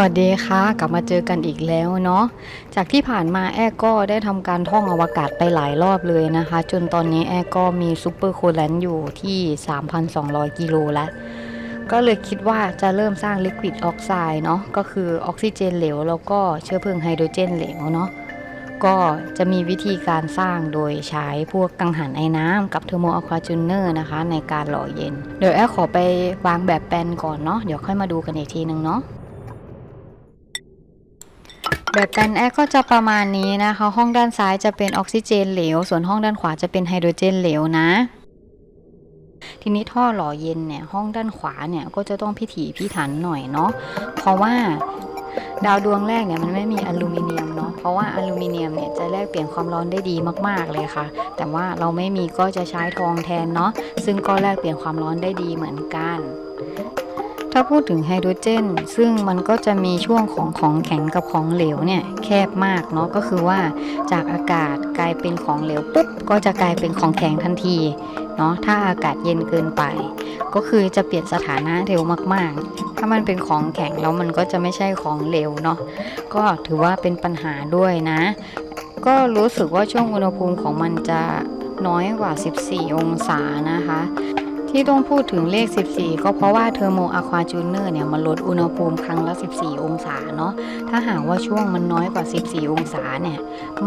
วัสดีค่ะ กลับมาเจอกันอีกแล้วเนาะจากที่ผ่านมาแอร์ก็ได้ทำการท่องอวกาศไปหลายรอบเลยนะคะ จนตอนนี้แอร์ก็มีซูเปอร์โคแลนอยู่ที่ 3,200 กิโลแล้วก็เลยคิดว่าจะเริ่มสร้างลิควิดออกไซด์เนาะก็คือออกซิเจนเหลว แล้วก็เชื้อเพลิงไฮโดรเจนเหลวเนาะก็จะมีวิธีการสร้างโดยใช้พวกกังหันไอ้น้ำกับเทอร์โมอะควาจูเนอร์นะคะ ในการหล่อเย็น เดี๋ยวแอร์ขอไปวางแบบแปลนก่อนเนาะเดี๋ยวค่อยมาดูกันอีกทีนึงเนาะ แบบแปลนแอร์ก็จะประมาณนี้นะคะ ห้องด้านซ้ายจะเป็นออกซิเจนเหลว ส่วนห้องด้านขวาจะเป็นไฮโดรเจนเหลวนะ ทีนี้ท่อหล่อเย็นเนี่ย ห้องด้านขวาเนี่ยก็จะต้องพิถีพิถันหน่อยเนาะ เพราะว่าดาวดวงแรกเนี่ยมันไม่มีอลูมิเนียมเนาะ เพราะว่าอลูมิเนียมเนี่ยจะแลกเปลี่ยนความร้อนได้ดีมาก ๆเลยค่ะ แต่ว่าเราไม่มีก็จะใช้ทองแทนเนาะ ซึ่งก็แลกเปลี่ยนความร้อนได้ดีเหมือนกัน ถ้าพูดถึงไฮโดรเจน ซึ่งมันก็จะมีช่วงของของแข็งกับของเหลวเนี่ยแคบมากเนาะก็คือว่าจากอากาศกลายเป็นของเหลวปุ๊บก็จะกลายเป็นของแข็งทันทีเนาะถ้าอากาศเย็นเกินไป ก็คือจะเปลี่ยนสถานะเร็วมากๆ ถ้ามันเป็นของแข็งแล้วมันก็จะไม่ใช่ของเหลวเนาะก็ถือว่าเป็นปัญหาด้วยนะ ก็รู้สึกว่าช่วงอุณหภูมิของมันจะน้อยกว่า 14 องศานะคะ ที่ต้องพูดถึงเลข 14 ก็เพราะว่าเทอร์โมอะควาจูเนอร์เนี่ยมันลดอุณหภูมิครั้งละ 14 องศาเนาะ ถ้าหากว่าช่วงมันน้อยกว่า 14 องศาเนี่ย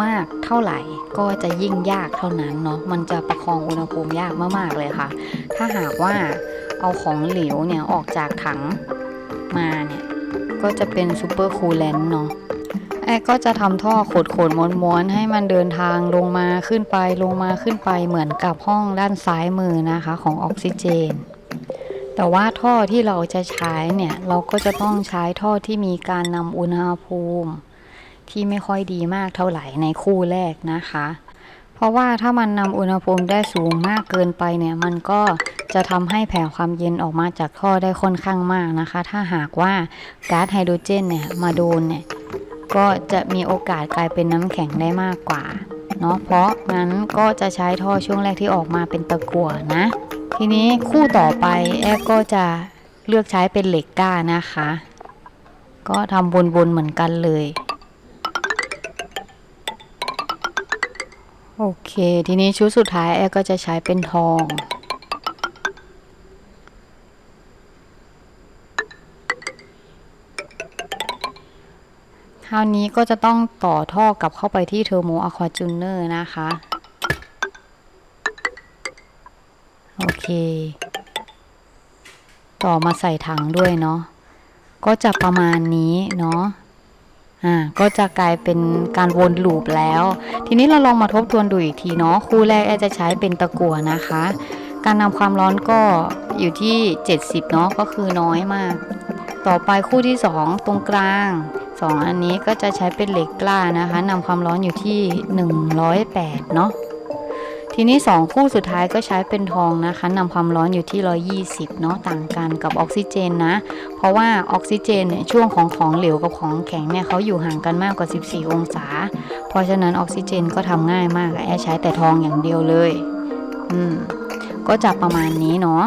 มากเท่าไหร่ก็จะยิ่งยากเท่านั้นเนาะ มันจะประคองอุณหภูมิยากมากๆเลยค่ะ ถ้าหากว่าเอาของเหลวเนี่ยออกจากถังมาเนี่ยก็จะเป็นซูเปอร์คูลแลนต์เนาะ แอร์ก็จะทำท่อขดขดม้วนม้วนๆให้มันเดินทางลงมาขึ้นไปลงมาขึ้นไปเหมือนกับห้องด้านซ้ายมือนะคะของออกซิเจน แต่ว่าท่อที่เราจะใช้เนี่ยเราก็จะต้องใช้ท่อที่มีการนำอุณหภูมิที่ไม่ค่อยดีมากเท่าไหร่ในคู่แรกนะคะ เพราะว่าถ้ามันนำอุณหภูมิได้สูงมากเกินไปเนี่ยมันก็จะทำให้แผ่ความเย็นออกมาจากท่อได้ค่อนข้างมากนะคะ ถ้าหากว่าก๊าซไฮโดรเจนเนี่ยมาโดนเนี่ย ก็จะมีโอกาสกลายเป็นน้ำแข็งได้มากกว่าเนาะเพราะงั้นก็จะใช้ท่อช่วงแรกที่ออกมาเป็นตะกั่วนะ ทีนี้คู่ต่อไปแอร์ก็จะเลือกใช้เป็นเหล็กก้านะคะ ก็ทำบนๆเหมือนกันเลยโอเค ทีนี้ชุดสุดท้ายแอร์ก็จะใช้เป็นทอง ราวนี้ก็จะต้องต่อท่อกลับเข้าไปที่เทอร์โมอะควาจูเนอร์นะคะ โอเค ต่อมาใส่ถังด้วยเนาะ ก็จะประมาณนี้เนาะอ่าก็จะกลายเป็นการวนลูปแล้ว ทีนี้เราลองมาทบทวนดูอีกทีเนาะคู่แรกแอจะใช้เป็นตะกั่วนะคะ การนำความร้อนก็อยู่ที่ 70 เนาะก็คือน้อยมาก ต่อไปคู่ที่ 2 ตรงกลาง 2 อันนี้ก็จะใช้เป็นเหล็กกล้านะคะนำความร้อนอยู่ที่ 108 เนาะทีนี้ 2 คู่สุดท้ายก็ใช้เป็นทองนะคะนำความร้อนอยู่ที่ 120 เนาะต่างกันกับออกซิเจนนะ เพราะว่าออกซิเจนเนี่ยช่วงของของเหลวกับของแข็งเนี่ยเขาอยู่ห่างกันมากกว่า 14 องศา เพราะฉะนั้นออกซิเจนก็ทำง่ายมากแอร์ใช้แต่ทองอย่างเดียวเลย อืมก็จะประมาณนี้เนาะ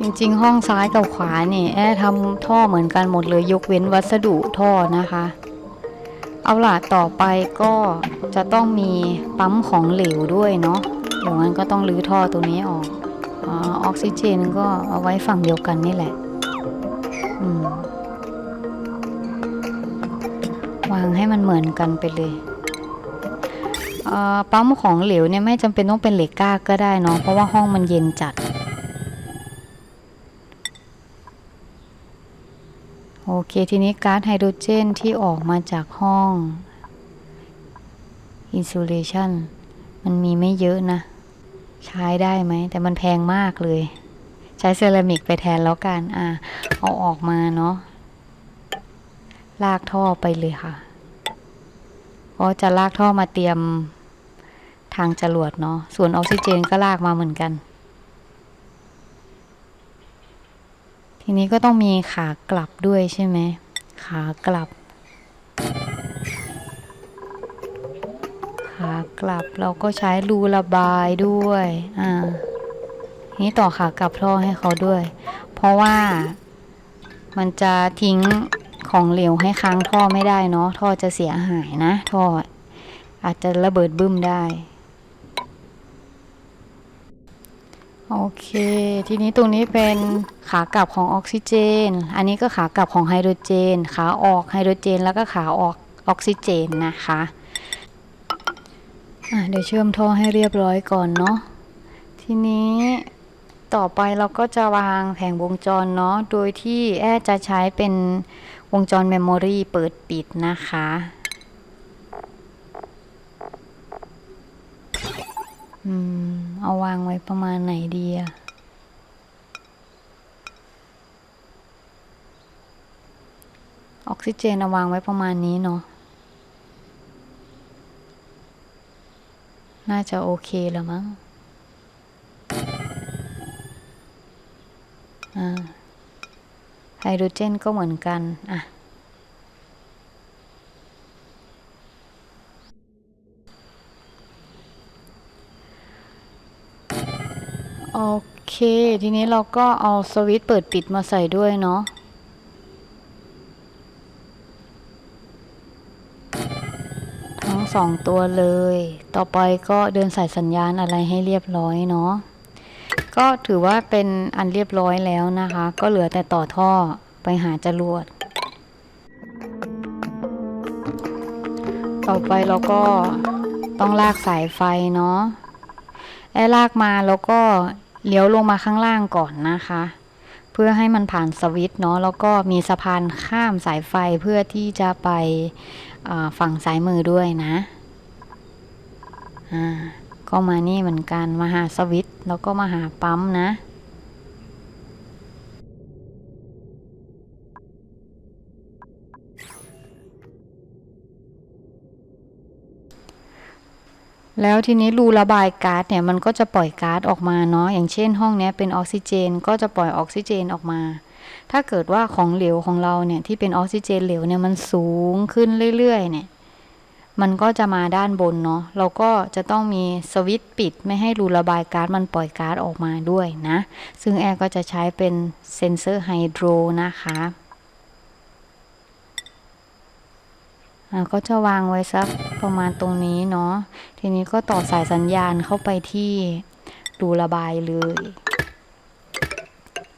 จริงๆ ห้องซ้ายกับขวาเนี่ยแอร์ทำท่อเหมือนกันหมดเลยยกเว้นวัสดุท่อนะคะ เอาล่ะต่อไปก็จะต้องมีปั๊มของเหลวด้วยเนาะอย่างนั้นก็ต้องรื้อท่อตัวนี้ออกออออกซิเจนก็เอาไว้ฝั่งเดียวกันนี่แหละวางให้มันเหมือนกันไปเลยปั๊มของเหลวเนี่ยไม่จำเป็นต้องเป็นเหล็กกล้าก็ได้เนาะเพราะว่าห้องมันเย็นจัด โอเค ทีนี้ก๊าซไฮโดรเจนที่ออกมาจากห้องอินซูเลชันมันมีไม่เยอะนะ ใช้ได้ไหม แต่มันแพงมากเลย ใช้เซรามิกไปแทนแล้วกัน อะ เอาออกมาเนาะลากท่อไปเลยค่ะ ก็จะลากท่อมาเตรียมทางจรวดเนาะ ส่วนออกซิเจนก็ลากมาเหมือนกัน ทีนี้ก็ต้องมีขากลับด้วยใช่ไหม ขากลับ ขากลับเราก็ใช้รูระบายด้วย อ่าทีนี้ต่อขากลับท่อให้เขาด้วย เพราะว่ามันจะทิ้งของเหลวให้ค้างท่อไม่ได้เนาะ ท่อจะเสียหายนะ ท่ออาจจะระเบิดบึ้มได้ โอเค ทีนี้ตรงนี้เป็นขากลับของออกซิเจน อันนี้ก็ขากลับของไฮโดรเจน ขาออกไฮโดรเจน แล้วก็ขาออกออกซิเจนนะคะะเดี๋ยวเชื่อมท่อให้เรียบร้อยก่อนเนาะ ทีนี้ต่อไปเราก็จะวางแผงวงจรเนาะ โดยที่แอจะใช้เป็นวงจรเมมโมรีเปิดปิดนะคะ อืม เอาวางไว้ประมาณไหนดีอะออกซิเจนเอาวางไว้ประมาณนี้เนาะ น่าจะโอเคแล้วมั้ง อ่า ไฮโดรเจนก็เหมือนกัน อะ เค ทีนี้เราก็เอาสวิตช์เปิดปิดมาใส่ด้วยเนาะทั้งสองตัวเลย ต่อไปก็เดินสายสัญญาณอะไรให้เรียบร้อยเนาะก็ถือว่าเป็นอันเรียบร้อยแล้วนะคะ ก็เหลือแต่ต่อท่อไปหาจรวด ต่อไปเราก็ต้องลากสายไฟเนาะแอลากมาแล้วก็ เลี้ยวลงมาข้างล่างก่อนนะคะ เพื่อให้มันผ่านสวิตช์เนาะแล้วก็มีสะพานข้ามสายไฟเพื่อที่จะไปฝั่งซ้ายมือด้วยนะอ่าก็มานี่เหมือนกันมาหาสวิตช์แล้วก็มาหาปั๊มนะ แล้วทีนี้รูระบายก๊าซเนี่ยมันก็จะปล่อยก๊าซออกมาเนาะอย่างเช่น ห้องนี้เป็นออกซิเจน ก็จะปล่อยออกซิเจนออกมา ถ้าเกิดว่าของเหลวของเราเนี่ยที่เป็นออกซิเจนเหลวเนี่ยมันสูงขึ้นเรื่อยๆเนี่ยมันก็จะมาด้านบนเนาะเราก็จะต้องมีสวิตช์ปิดไม่ให้รูระบายก๊าซมันปล่อยก๊าซออกมาด้วยนะ ซึ่งแอร์ก็จะใช้เป็นเซ็นเซอร์ไฮโดรนะคะอะ ก็จะวางไว้สักประมาณตรงนี้เนาะ ทีนี้ก็ต่อสายสัญญาณเข้าไปที่รูระบายเลย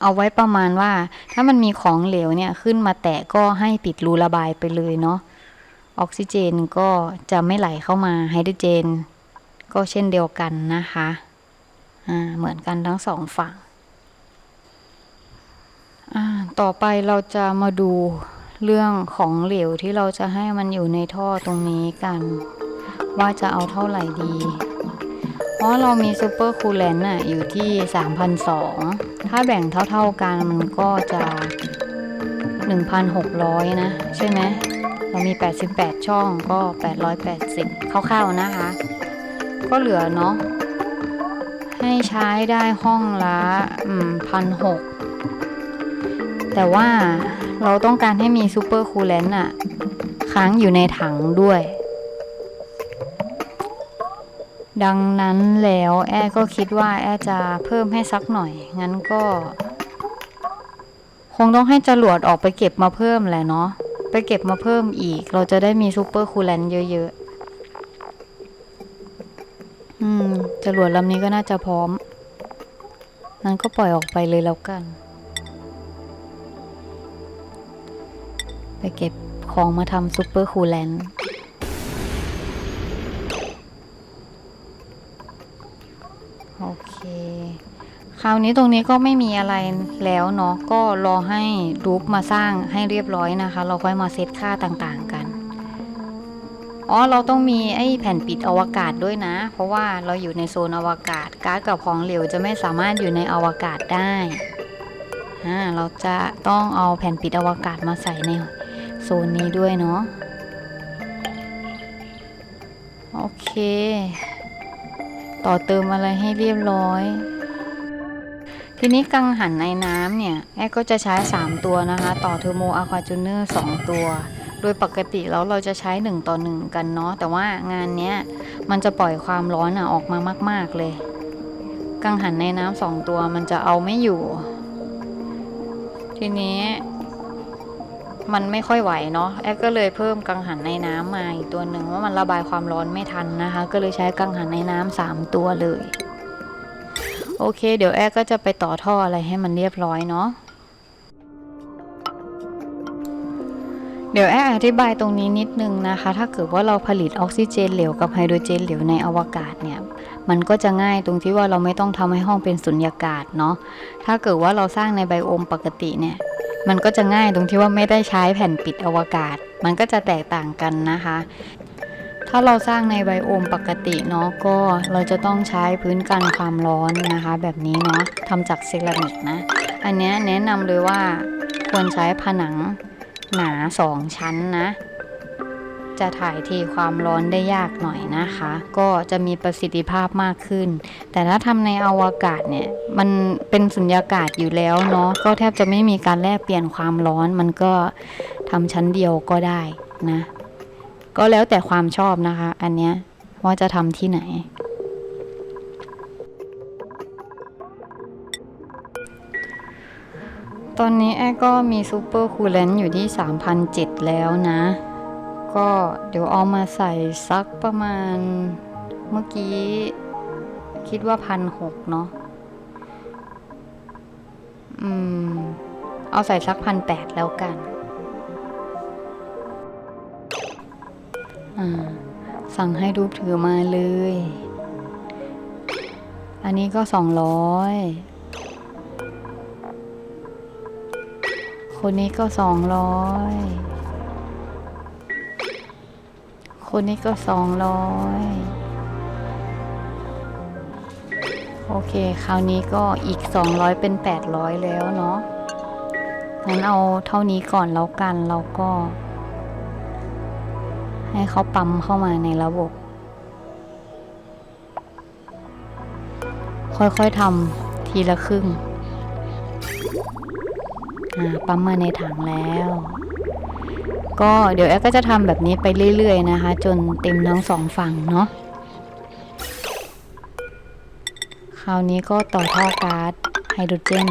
เอาไว้ประมาณว่า ถ้ามันมีของเหลวเนี่ยขึ้นมาแตะก็ให้ปิดรูระบายไปเลยเนาะ ออกซิเจนก็จะไม่ไหลเข้ามาไฮโดรเจน ก็เช่นเดียวกันนะคะ อ่า เหมือนกันทั้งสองฝั่ง อ่า ต่อไปเราจะมาดู เรื่องของเหลวที่เราจะให้มันอยู่ในท่อตรงนี้กัน ว่าจะเอาเท่าไหร่ดี เพราะเรามีซูเปอร์คูลเลนต์น่ะอยู่ที่3,200ถ้าแบ่งเท่าๆกันมันก็จะ 1,600 นะ ใช่ไหมเรามี 88 ช่องก็ 880คร่าวๆนะคะ ก็เหลือเนาะให้ใช้ได้ห้องละพันหกแต่ว่า เราต้องการให้มีซูเปอร์คูลเลนต์อะค้างอยู่ในถังด้วย ดังนั้นแล้วแอร์ก็คิดว่าแอร์จะเพิ่มให้สักหน่อย งั้นก็ คงต้องให้จรวดออกไปเก็บมาเพิ่มแหละเนาะ ไปเก็บมาเพิ่มอีก เราจะได้มีซูเปอร์คูลเลนต์เยอะๆ อืมจรวดลำนี้ก็น่าจะพร้อม นั้นก็ปล่อยออกไปเลยแล้วกัน ไปเก็บของมาทำซูเปอร์คูลแลนด์โอเค คราวนี้ตรงนี้ก็ไม่มีอะไรแล้วเนาะก็รอให้รูปมาสร้างให้เรียบร้อยนะคะ เราค่อยมาเซตค่าต่างๆกัน อ๋อ เราต้องมีไอ้แผ่นปิดอวกาศด้วยนะ เพราะว่าเราอยู่ในโซนอวกาศก๊าซกับของเหลวจะไม่สามารถอยู่ในอวกาศได้ อ่า เราจะต้องเอาแผ่นปิดอวกาศมาใส่ใน โซนนี้ด้วยเนาะโอเค ต่อเติมอะไรให้เรียบร้อย ทีนี้กังหันในน้ำเนี่ยแอก็จะใช้ 3 ตัวนะคะ ต่อเทอร์โมอะควาจูเนอร์2ตัว โดยปกติแล้วเราจะใช้ 1 ต่อ 1 กันเนาะแต่ว่างานเนี้ยมันจะปล่อยความร้อนอะออกมามาก ๆเลย กังหันในน้ำสองตัวมันจะเอาไม่อยู่ ทีนี้ มันไม่ค่อยไหวเนาะแอดก็เลยเพิ่มกังหันในน้ำมาอีกตัวหนึ่งว่ามันระบายความร้อนไม่ทันนะคะ ก็เลยใช้กังหันในน้ำสามตัวเลย โอเค เดี๋ยวแอดก็จะไปต่อท่ออะไรให้มันเรียบร้อยเนาะเดี๋ยวแอดอธิบายตรงนี้นิดนึงนะคะ ถ้าเกิดว่าเราผลิตออกซิเจนเหลวกับไฮโดรเจนเหลวในอวกาศเนี่ย มันก็จะง่ายตรงที่ว่าเราไม่ต้องทำให้ห้องเป็นสุญญากาศเนาะ ถ้าเกิดว่าเราสร้างในไบโอมปกติเนี่ย มันก็จะง่ายตรงที่ว่าไม่ได้ใช้แผ่นปิดอวกาศ มันก็จะแตกต่างกันนะคะ ถ้าเราสร้างในไบโอมปกติเนาะก็เราจะต้องใช้พื้นกันความร้อนนะคะ แบบนี้เนาะทำจากเซรามิกนะ อันเนี้ยแนะนำเลยว่าควรใช้ผนังหนา 2 ชั้นนะ จะถ่ายเทความร้อนได้ยากหน่อยนะคะ ก็จะมีประสิทธิภาพมากขึ้น แต่ถ้าทำในอวกาศเนี่ย มันเป็นสุญญากาศอยู่แล้วเนาะก็แทบจะไม่มีการแลกเปลี่ยนความร้อนมันก็ทำชั้นเดียวก็ได้นะ ก็แล้วแต่ความชอบนะคะ อันเนี้ยว่าจะทำที่ไหนตอนนี้แอก็มีซูเปอร์คูลเลนต์อยู่ที่ 3,007แล้วนะ ก็เดี๋ยวเอามาใส่สักประมาณเมื่อกี้ คิดว่าพันหกเนาะอืม เอาใส่สักพันแปดแล้วกัน อ่า สั่งให้รูปถือมาเลย อันนี้ก็สองร้อยคนนี้ก็สองร้อย คนนี้ก็สองร้อยโอเค คราวนี้ก็อีก200เป็น800แล้วเนาะงั้นเอาเท่านี้ก่อนแล้วกันแล้วก็ ให้เขาปั๊มเข้ามาในระบบ ค่อยๆทำทีละครึ่ง อ่า ปั๊มมาในถังแล้ว ก็เดี๋ยวแอก็จะทำแบบนี้ไปเรื่อยๆนะคะ จนเต็มทั้งสองฝั่งเนาะคราวนี้ก็ต่อท่อก๊าซไฮโดรเจน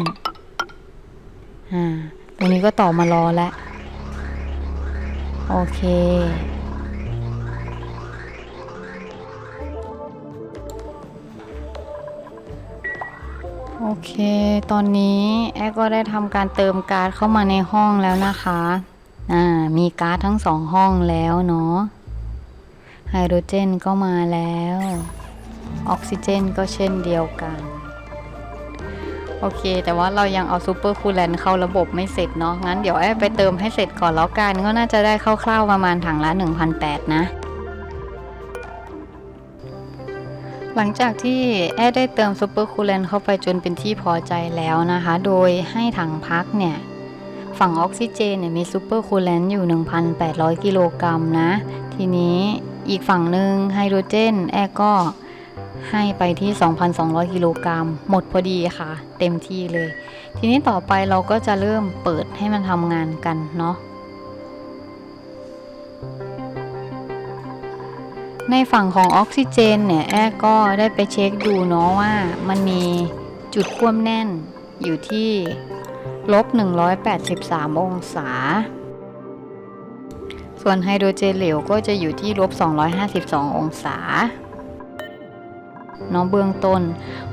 อ่าตรงนี้ก็ต่อมารอแล้วโอเค โอเค ตอนนี้แอก็ได้ทำการเติมก๊าซเข้ามาในห้องแล้วนะคะ อ่ามีก๊าซทั้งสองห้องแล้วเนาะไฮโดรเจนก็มาแล้ว ออกซิเจนก็เช่นเดียวกัน โอเค แต่ว่าเรายังเอาซูเปอร์คูลเลนเข้าระบบไม่เสร็จเนาะงั้นเดี๋ยวแอดไปเติมให้เสร็จก่อนแล้วกัน ก็น่าจะได้คร่าวๆประมาณถังละ 1,800 นะหลังจากที่แอดได้เติมซูเปอร์คูลเลนเข้าไปจนเป็นที่พอใจแล้วนะคะ โดยให้ถังพักเนี่ย ฝั่งออกซิเจนเนี่ยมีซูเปอร์คูลเลนอยู่ 1,800 กิโลกรัมนะ ทีนี้อีกฝั่งหนึ่งไฮโดรเจนแอร์ก็ให้ไปที่ 2,200 กิโลกรัมหมดพอดีค่ะ เต็มที่เลย ทีนี้ต่อไปเราก็จะเริ่มเปิดให้มันทำงานกันเนาะในฝั่งของออกซิเจนเนี่ยแอร์ก็ได้ไปเช็คดูเนาะว่ามันมีจุดควมแน่นอยู่ที่ ลบ 183 องศา ส่วนไฮโดรเจนเหลวก็จะอยู่ที่ลบ 252 องศาเนาะเบื้องต้น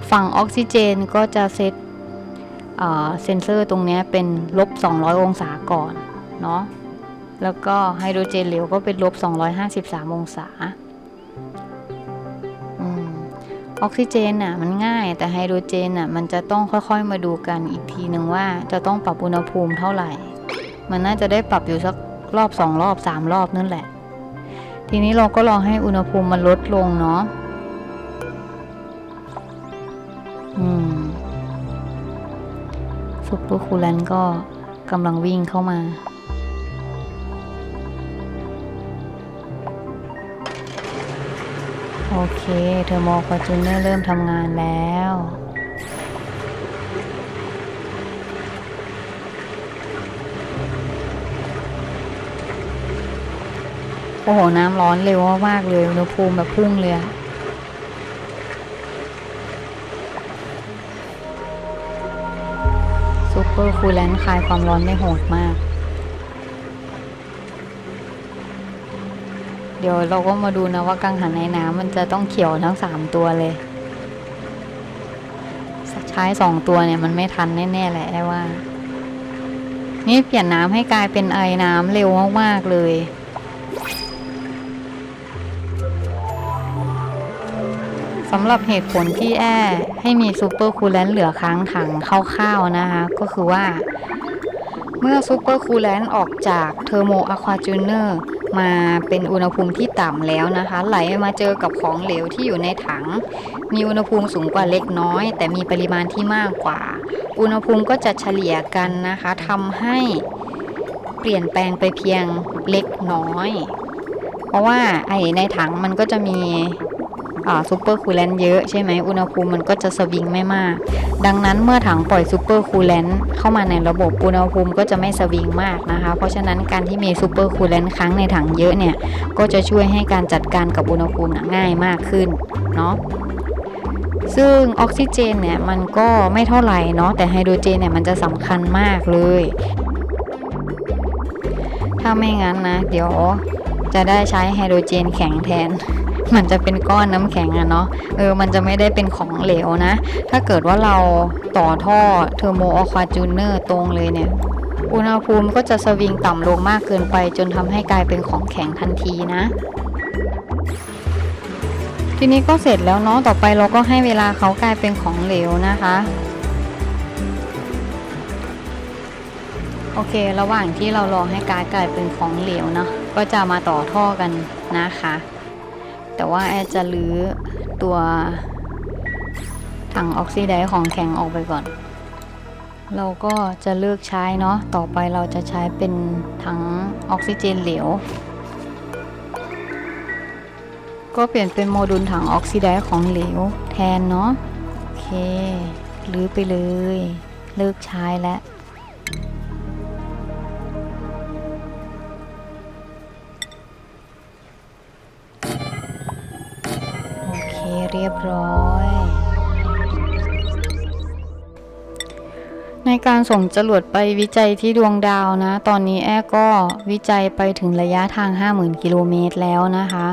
ฝั่งออกซิเจนก็จะเซตเซนเซอร์ตรงนี้เป็นลบ 200 องศาก่อนเนาะแล้วก็ไฮโดรเจนเหลวก็เป็นลบ 253 องศาอืม ออกซิเจนน่ะมันง่ายแต่ไฮโดรเจนน่ะมันจะต้องค่อยๆมาดูกันอีกทีหนึ่งว่าจะต้องปรับอุณหภูมิเท่าไหร่ มันน่าจะได้ปรับอยู่สักรอบสองรอบสามรอบนั่นแหละ ทีนี้เราก็ลองให้อุณหภูมิมันลดลงเนาะอืมซุปเปอร์คูลเลนก็กำลังวิ่งเข้ามา โอเค เทอร์โมคอร์จูเนอร์เริ่มทำงานแล้วโอ้โห น้ำร้อนเร็วมากๆเลย อุณหภูมิแบบพุ่งเลยอะซูเปเปอร์คูลแลนต์คลายความร้อนได้โหดมาก เดี๋ยวเราก็มาดูนะว่ากังหันในน้ำมันจะต้องเขียวทั้งสามตัวเลยใช้สองตัวเนี่ยมันไม่ทันแน่ๆแหละแอว่า นี่เปลี่ยนน้ำให้กลายเป็นไอน้ำเร็วมากๆเลยสำหรับเหตุผลที่แอให้มีซูเปอร์คูลแลนต์เหลือค้างถังคร่าวๆนะคะ ก็คือว่า เมื่อซูเปอร์คูลแลนต์ออกจากเทอร์โมอะควาจูเนอร์ มาเป็นอุณหภูมิที่ต่ำแล้วนะคะ ไหลมาเจอกับของเหลวที่อยู่ในถัง มีอุณหภูมิสูงกว่าเล็กน้อย แต่มีปริมาณที่มากกว่า อุณหภูมิก็จะเฉลี่ยกันนะคะทำให้เปลี่ยนแปลงไปเพียงเล็กน้อย เพราะว่าไอในถังมันก็จะมี ซูเปอร์คูลแลนต์เยอะใช่ไหมอุณหภูมิมันก็จะสวิงไม่มาก ดังนั้นเมื่อถังปล่อยซูเปอร์คูลแลนต์เข้ามาในระบบอุณหภูมิก็จะไม่สวิงมากนะคะ เพราะฉะนั้นการที่มีซูเปอร์คูลแลนต์ค้างในถังเยอะเนี่ยก็จะช่วยให้การจัดการกับอุณหภูมิง่ายมากขึ้นเนาะซึ่งออกซิเจนเนี่ยมันก็ไม่เท่าไหร่เนาะแต่ไฮโดรเจนเนี่ยมันจะสำคัญมากเลย ถ้าไม่งั้นนะ เดี๋ยวจะได้ใช้ไฮโดรเจนแข็งแทน มันจะเป็นก้อนน้ำแข็งอะเนาะเออมันจะไม่ได้เป็นของเหลวนะ ถ้าเกิดว่าเราต่อท่อเทอร์โมอะควาจูเนอร์ตรงเลยเนี่ยอุณหภูมิก็จะสวิงต่ำลงมากเกินไป จนทำให้กลายเป็นของแข็งทันทีนะ ทีนี้ก็เสร็จแล้วเนาะต่อไปเราก็ให้เวลาเขากลายเป็นของเหลวนะคะโอเค ระหว่างที่เรารอให้กาซกลายเป็นของเหลวเนาะก็จะมาต่อท่อกันนะคะ แต่ว่าแอดจะลื้อตัวถังออกซิไดซ์ของแข็งออกไปก่อน เราก็จะเลิกใช้เนาะ ต่อไปเราจะใช้เป็นถังออกซิเจนเหลว ก็เปลี่ยนเป็นโมดูลถังออกซิไดซ์ของเหลวแทนเนาะ โอเคลื้อไปเลย เลิกใช้แล้ว ร้อย ในการส่งจรวดไปวิจัยที่ดวงดาวนะ ตอนนี้แอก็วิจัยไปถึงระยะทาง 50,000 กิโลเมตรแล้วนะคะ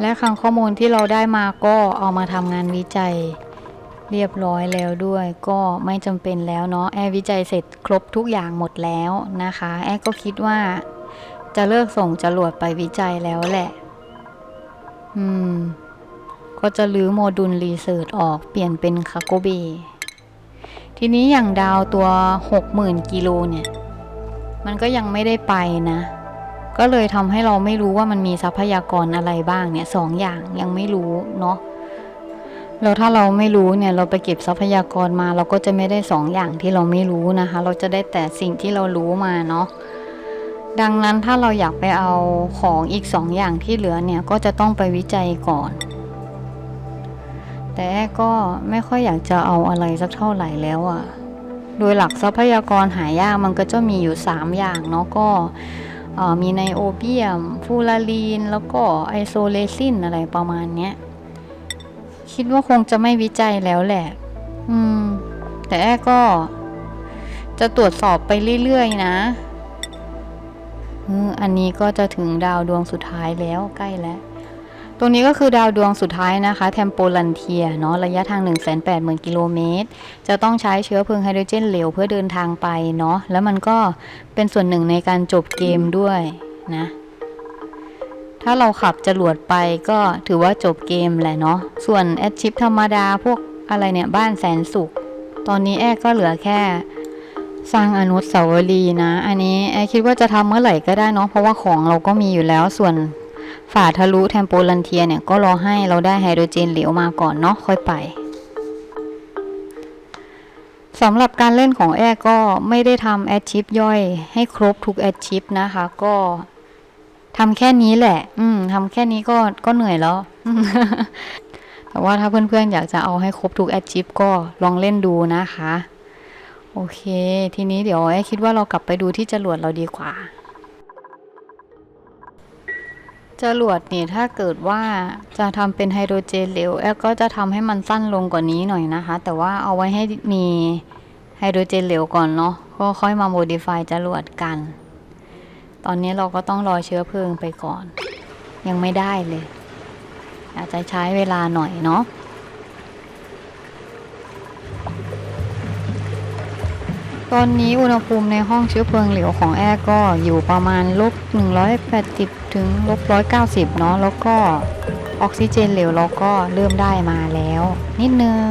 และคังข้อมูลที่เราได้มาก็เอามาทำงานวิจัยเรียบร้อยแล้วด้วยก็ไม่จำเป็นแล้วเนาะแอร์วิจัยเสร็จครบทุกอย่างหมดแล้วนะคะ แอร์ก็คิดว่าจะเลิกส่งจรวดไปวิจัยแล้วแหละ อืม ก็จะลื้อโมดูลรีเสิร์ชออกเปลี่ยนเป็นคาโกเบทีนี้อย่างดาวตัว 60,000กิโลเนี่ย มันก็ยังไม่ได้ไปนะ ก็เลยทำให้เราไม่รู้ว่ามันมีทรัพยากรอะไรบ้างเนี่ยสองอย่างยังไม่รู้เนาะแล้วถ้าเราไม่รู้เนี่ยเราไปเก็บทรัพยากรมา เราก็จะไม่ได้สองอย่างที่เราไม่รู้นะคะ เราจะได้แต่สิ่งที่เรารู้มาเนาะดังนั้นถ้าเราอยากไปเอาของอีกสองอย่างที่เหลือเนี่ยก็จะต้องไปวิจัยก่อน แต่ก็ไม่ค่อยอยากจะเอาอะไรสักเท่าไหร่แล้วอะ่ะ โดยหลักทรัพยากรหายากมันก็จะมีอยู่ 3 อย่างเนาะก็มีไนโอเบียม ฟูลารีน แล้วก็ไอโซเลซินอะไรประมาณเนี้ย คิดว่าคงจะไม่วิจัยแล้วแหละ อืม แต่แอก็จะตรวจสอบไปเรื่อยๆนะอันนี้ก็จะถึงดาวดวงสุดท้ายแล้วใกล้แล้ว ตรงนี้ก็คือดาวดวงสุดท้ายนะคะเทมโปลันเทียเนาะระยะทาง 1 8 0 0 0 0กิโลเมตร จะต้องใช้เชื้อเพลิงไฮโดรเจนเหลวเพื่อเดินทางไปเนาะแล้วมันก็เป็นส่วนหนึ่งในการจบเกมด้วยนะถ้าเราขับจรวดไปก็ถือว่าจบเกมแหละเนาะส่วนแอดชิปธรรมดาพวกอะไรเนี่ยบ้านแสนสุข ตอนนี้แอดก็เหลือแค่สร้างอนุสาวรีย์นะ อันนี้แอดคิดว่าจะทำเมื่อไหร่ก็ได้เนาะเพราะว่าของเราก็มีอยู่แล้วส่วน ฝาทะลุแทมโปลันเทียเนี่ยก็รอให้เราได้ไฮโดรเจนเหลวมาก่อนเนาะค่อยไปสำหรับการเล่นของแอร์ก็ไม่ได้ทำแอดชิปย่อยให้ครบทุกแอดชิปนะคะ ก็ทำแค่นี้แหละ อืมทำแค่นี้ก็ก็เหนื่อยแล้ว แต่ว่าถ้าเพื่อนๆ อยากจะเอาให้ครบทุกแอดชิปก็ลองเล่นดูนะคะ โอเค ทีนี้เดี๋ยวแอร์คิดว่าเรากลับไปดูที่จรวดเราดีกว่า จรวดนี่ถ้าเกิดว่าจะทำเป็นไฮโดรเจนเหลวแอลก็จะทำให้มันสั้นลงกว่านี้หน่อยนะคะ แต่ว่าเอาไว้ให้มีไฮโดรเจนเหลวก่อนเนาะก็ค่อยมาโมดิฟายจรวดกัน ตอนนี้เราก็ต้องรอเชื้อเพลิงไปก่อน ยังไม่ได้เลย อาจจะใช้เวลาหน่อยเนาะ ตอนนี้อุณหภูมิในห้องเชื้อเพลิงเหลวของแอร์ก็อยู่ประมาณลบ180 ถึงลบ190 เนาะแล้วก็ออกซิเจนเหลวเราก็เริ่มได้มาแล้ว นิดนึง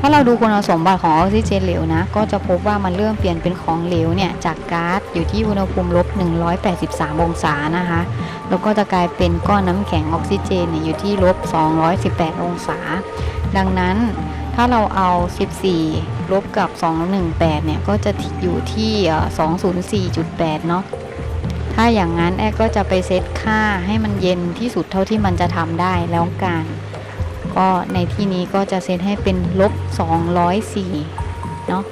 ถ้าเราดูคุณสมบัติของออกซิเจนเหลวนะ ก็จะพบว่ามันเริ่มเปลี่ยนเป็นของเหลวเนี่ย จากก๊าซอยู่ที่อุณหภูมิลบ183 องศานะคะ แล้วก็จะกลายเป็นก้อนน้ำแข็งออกซิเจนเนี่ยอยู่ที่ลบ218 องศา ดังนั้นถ้าเราเอา 14 ลบกับ 218 เนี่ย ก็จะอยู่ที่ 204.8 เนาะ ถ้าอย่างนั้นแอก็จะไปเซตค่าให้มันเย็นที่สุดเท่าที่มันจะทำได้แล้วกัน ก็ในที่นี้ก็จะเซตให้เป็นลบ 204 เนาะ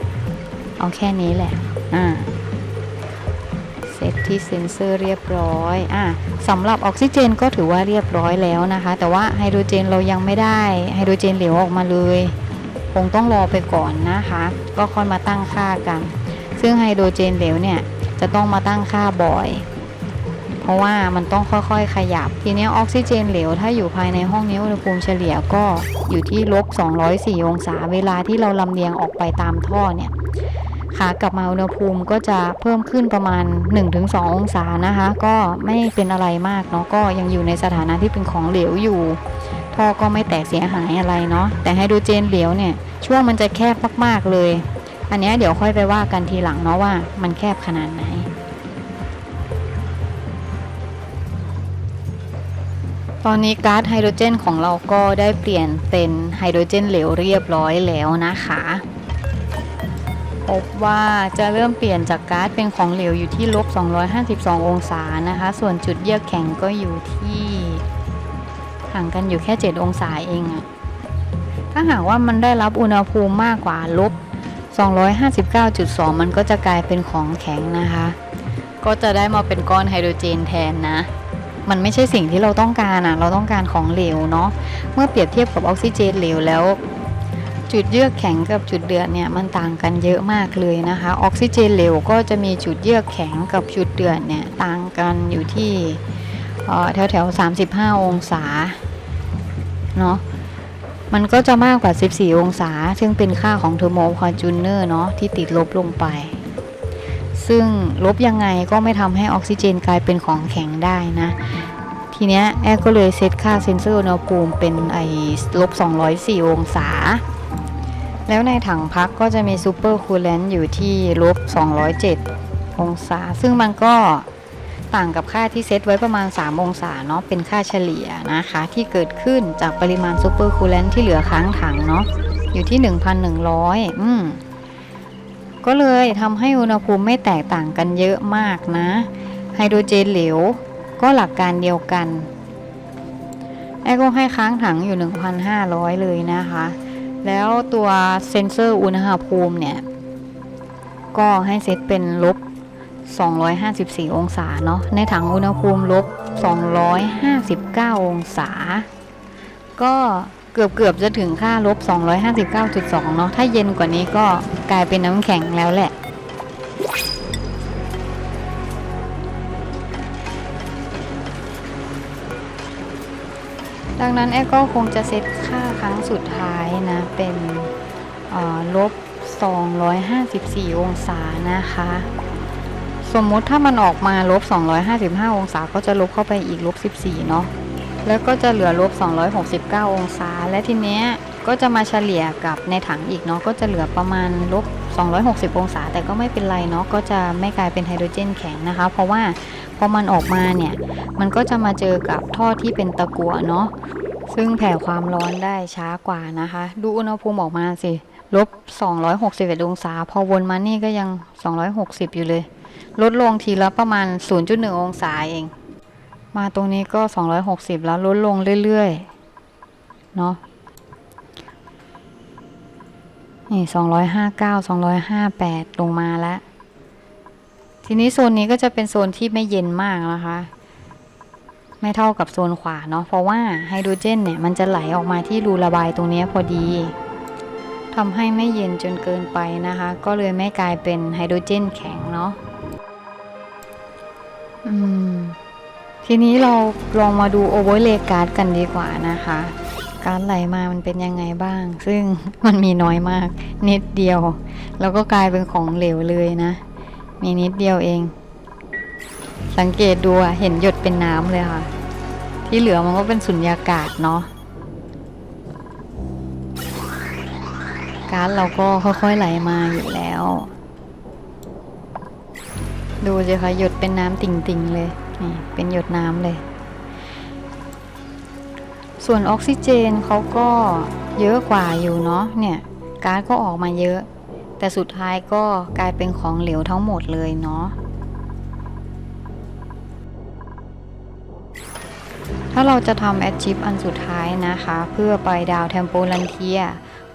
เอาแค่นี้แหละ อ่าเซตที่เซ็นเซอร์เรียบร้อย อะสำหรับออกซิเจนก็ถือว่าเรียบร้อยแล้วนะคะ แต่ว่าไฮโดรเจนเรายังไม่ได้ไฮโดรเจนเหลวออกมาเลย คงต้องรอไปก่อนนะคะ ก็ค่อยมาตั้งค่ากัน ซึ่งไฮโดรเจนเหลวเนี่ยจะต้องมาตั้งค่าบ่อย เพราะว่ามันต้องค่อยๆ ขยับ ทีนี้ออกซิเจนเหลว ถ้าอยู่ภายในห้องนี้อุณหภูมิเฉลี่ยก็อยู่ที่ลบ 204 องศา เวลาที่เราลำเลียงออกไปตามท่อเนี่ยขากลับมาอุณหภูมิก็จะเพิ่มขึ้นประมาณ 1-2 องศานะคะ ก็ไม่เป็นอะไรมากเนาะก็ยังอยู่ในสถานะที่เป็นของเหลวอยู่ ท่อก็ไม่แตกเสียหายอะไรเนาะแต่ไฮโดรเจนเหลวเนี่ยช่วงมันจะแคบมากๆเลย อันนี้เดี๋ยวค่อยไปว่ากันทีหลังเนาะว่ามันแคบขนาดไหนตอนนี้ก๊าซไฮโดรเจนของเราก็ได้เปลี่ยนเป็นไฮโดรเจนเหลวเรียบร้อยแล้วนะคะพบว่าจะเริ่มเปลี่ยนจากก๊าซเป็นของเหลวอยู่ที่ลบ252 องศานะคะ ส่วนจุดเยือกแข็งก็อยู่ที่ ห่างกันอยู่แค่ 7 องศาเองอะถ้าหากว่ามันได้รับอุณหภูมิมากกว่าลบ 259.2 มันก็จะกลายเป็นของแข็งนะคะ ก็จะได้มาเป็นก้อนไฮโดรเจนแทนนะ มันไม่ใช่สิ่งที่เราต้องการอะเราต้องการของเหลวเนาะ เมื่อเปรียบเทียบกับออกซิเจนเหลวแล้ว จุดเยือกแข็งกับจุดเดือดเนี่ยมันต่างกันเยอะมากเลยนะคะ ออกซิเจนเหลวก็จะมีจุดเยือกแข็งกับจุดเดือดเนี่ยต่างกันอยู่ที่ แถวแถวๆ35องศาเนาะมันก็จะมากกว่า 14 องศา ซึ่งเป็นค่าของเทอร์โมคอนจูเนอร์เนาะที่ติดลบลงไป ซึ่งลบยังไงก็ไม่ทำให้ออกซิเจนกลายเป็นของแข็งได้นะ ทีเนี้ยแอร์ก็เลยเซตค่าเซนเซอร์อุณหภูมิเป็นไอ้ลบ 204 องศา แล้วในถังพักก็จะมีซูเปอร์คูลเลนต์อยู่ที่ลบ 207 องศา ซึ่งมันก็ ต่างกับค่าที่เซตไว้ประมาณ 3 องศาเนาะเป็นค่าเฉลี่ยนะคะ ที่เกิดขึ้นจากปริมาณซูเปอร์คูลเลนที่เหลือค้างถังเนาะอยู่ที่ 1,100 อืมก็เลยทำให้อุณหภูมิไม่แตกต่างกันเยอะมากนะ ไฮโดรเจนเหลว ก็หลักการเดียวกันแอร์ก็ให้ค้างถังอยู่ 1,500 เลยนะคะ แล้วตัวเซ็นเซอร์อุณหภูมิเนี่ย ก็ให้เซตเป็นลบ 254 องศาเนาะในถังอุณหภูมิลบ 259 องศา ก็เกือบเกือบๆจะถึงค่าลบ 259.2 เนาะถ้าเย็นกว่านี้ก็กลายเป็นน้ำแข็งแล้วแหละ ดังนั้นแอร์ก็คงจะเซตค่าครั้งสุดท้ายนะ เป็นลบ 254 องศานะคะ สมมุติถ้ามันออกมาลบ 255 องศาก็จะลบเข้าไปอีกลบ 14 เนาะแล้วก็จะเหลือลบ 269 องศา และทีเนี้ยก็จะมาเฉลี่ยกับในถังอีกเนาะก็จะเหลือประมาณลบ 260 องศา แต่ก็ไม่เป็นไรเนาะก็จะไม่กลายเป็นไฮโดรเจนแข็งนะคะ เพราะว่าพอมันออกมาเนี่ย มันก็จะมาเจอกับท่อที่เป็นตะกั่วเนาะซึ่งแผ่ความร้อนได้ช้ากว่านะคะ ดูอุณหภูมิออกมาสิลบ 261 องศา พอวนมานี่ก็ยัง 260 อยู่เลย ลดลงทีละประมาณ 0.1 องศาเอง มาตรงนี้ก็ 260 แล้วลดลงเรื่อยๆ เนาะนี่ 259 258 ลงมาแล้ว ทีนี้โซนนี้ก็จะเป็นโซนที่ไม่เย็นมากนะคะ ไม่เท่ากับโซนขวาเนาะ เพราะว่าไฮโดรเจนเนี่ย มันจะไหลออกมาที่รูระบายตรงนี้พอดีทำให้ไม่เย็นจนเกินไปนะคะ ก็เลยไม่กลายเป็นไฮโดรเจนแข็งเนาะ อืม ทีนี้เราลองมาดูโอเวอร์เลการ์ดกันดีกว่านะคะ การไหลมามันเป็นยังไงบ้าง ซึ่งมันมีน้อยมากนิดเดียว แล้วก็กลายเป็นของเหลวเลยนะ มีนิดเดียวเอง สังเกตดูเห็นหยดเป็นน้ำเลยค่ะ ที่เหลือมันก็เป็นสุญญากาศเนาะการเราก็ค่อยๆไหลมาอยู่แล้ว ดูสิคะหยดเป็นน้ำติ่งๆเลยนี่เป็นหยดน้ำเลย ส่วนออกซิเจนเขาก็เยอะกว่าอยู่เนาะเนี่ยก๊าซก็ออกมาเยอะ แต่สุดท้ายก็กลายเป็นของเหลวทั้งหมดเลยเนาะถ้าเราจะทำแอดชิปอันสุดท้ายนะคะ เพื่อไปดาวเทมโปลันเทีย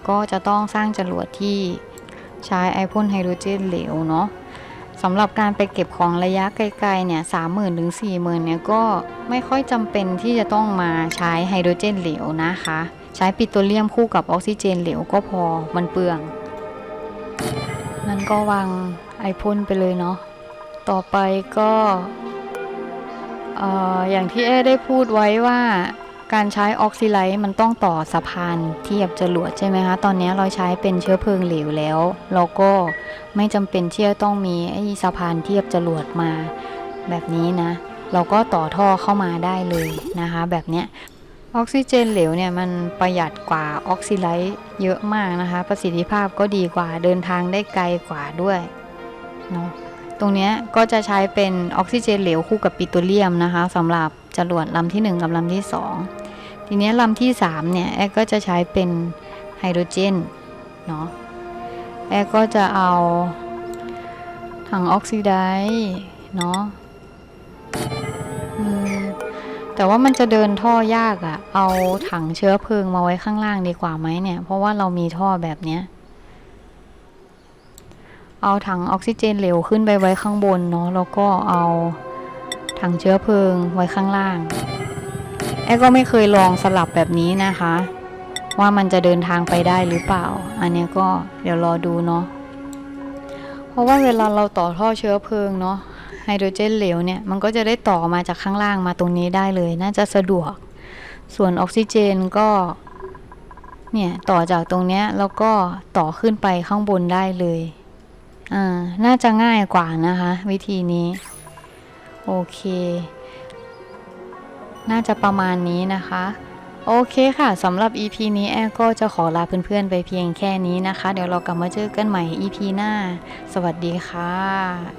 ก็จะต้องสร้างจรวดที่ใช้ไอพ่นไฮโดรเจนเหลวเนาะ สำหรับการไปเก็บของระยะไกลๆเนี่ยสามหมื่นถึงสี่หมื่นเนี่ยก็ไม่ค่อยจำเป็นที่จะต้องมาใช้ไฮโดรเจนเหลวนะคะ ใช้ปิโตรเลียมคู่กับออกซิเจนเหลวก็พอมันเปลืองนั่นก็วางไอพ่นไปเลยเนาะต่อไปก็เอ่อย่างที่เอได้พูดไว้ว่า การใช้ออกซิไลท์มันต้องต่อสะพานเทียบจรวดใช่ไหมคะ ตอนนี้เราใช้เป็นเชื้อเพลิงเหลวแล้ว เราก็ไม่จำเป็นที่จะต้องมีไอ้สะพานเทียบจรวดมา แบบนี้นะ เราก็ต่อท่อเข้ามาได้เลยนะคะ แบบเนี้ยออกซิเจนเหลวเนี่ยมันประหยัดกว่าออกซิไลท์เยอะมากนะคะ ประสิทธิภาพก็ดีกว่าเดินทางได้ไกลกว่าด้วยเนาะตรงนี้ก็จะใช้เป็นออกซิเจนเหลวคู่กับปิโตรเลียมนะคะสำหรับ จรวดลำที่ 1 กับลำที่ 2 ทีนี้ลำที่ 3 เนี่ย แอร์ก็จะใช้เป็นไฮโดรเจนเนาะ แอร์ก็จะเอาถังออกซิไดซ์เนาะแต่ว่ามันจะเดินท่อยากอะเอาถังเชื้อเพลิงมาไว้ข้างล่างดีกว่าไหมเนี่ย เพราะว่าเรามีท่อแบบเนี้ย เอาถังออกซิเจนเหลวขึ้นไปไว้ข้างบนเนาะ แล้วก็เอา ถังเชื้อเพลิงไว้ข้างล่าง แอก็ไม่เคยลองสลับแบบนี้นะคะ ว่ามันจะเดินทางไปได้หรือเปล่า อันนี้ก็เดี๋ยวรอดูเนาะ เพราะว่าเวลาเราต่อท่อเชื้อเพลิงเนาะไฮโดรเจนเหลวเนี่ยมันก็จะได้ต่อมาจากข้างล่างมาตรงนี้ได้เลย น่าจะสะดวก ส่วนออกซิเจนก็เนี่ยต่อจากตรงเนี้ยแล้วก็ต่อขึ้นไปข้างบนได้เลย อ่า น่าจะง่ายกว่านะคะ วิธีนี้ โอเค น่าจะประมาณนี้นะคะ โอเคค่ะสำหรับ EP นี้แอก็จะขอลาเพื่อนๆไปเพียงแค่นี้นะคะ เดี๋ยวเรากลับมาเจอกันใหม่ EP หน้า สวัสดีค่ะ